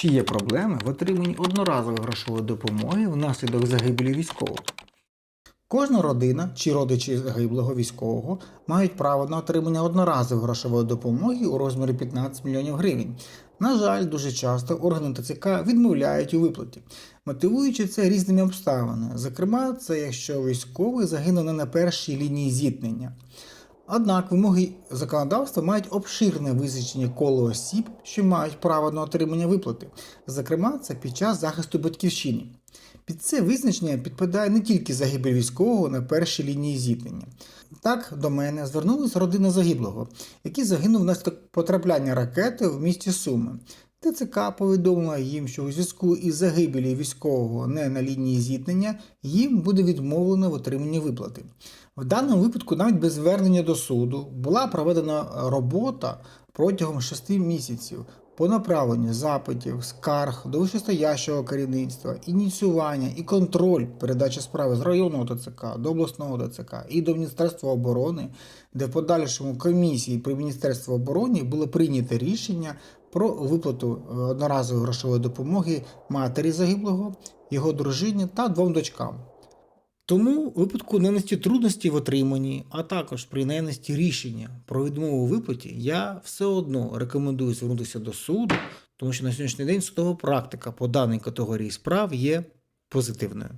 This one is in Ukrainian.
Чи є проблеми в отриманні одноразової грошової допомоги внаслідок загибелі військового? Кожна родина чи родичі загиблого військового мають право на отримання одноразової грошової допомоги у розмірі 15 мільйонів гривень. На жаль, дуже часто органи ТЦК відмовляють у виплаті, мотивуючи це різними обставинами. Зокрема, це якщо військовий загинув не на першій лінії зіткнення. Однак вимоги законодавства мають обширне визначення коло осіб, що мають право на отримання виплати. Зокрема, це під час захисту батьківщини. Під це визначення підпадає не тільки загибель військового на першій лінії зіткнення. Так до мене звернулася родина загиблого, який загинув внаслідок потрапляння ракети в місті Суми. ТЦК повідомила їм, що у зв'язку із загибелі військового не на лінії зіткнення їм буде відмовлено в отриманні виплати. В даному випадку, навіть без звернення до суду, була проведена робота протягом 6 місяців по направленню запитів, скарг до вищестоящого керівництва, ініціювання і контроль передачі справи з районного ТЦК до обласного ТЦК і до Міністерства оборони, де в подальшому комісії при Міністерстві оборони було прийнято рішення про виплату е, одноразової грошової допомоги матері загиблого, його дружині та двом дочкам. Тому у випадку наявності трудності в отриманні, а також при наявності рішення про відмову у виплаті, я все одно рекомендую звернутися до суду, тому що на сьогоднішній день судова практика по даній категорії справ є позитивною.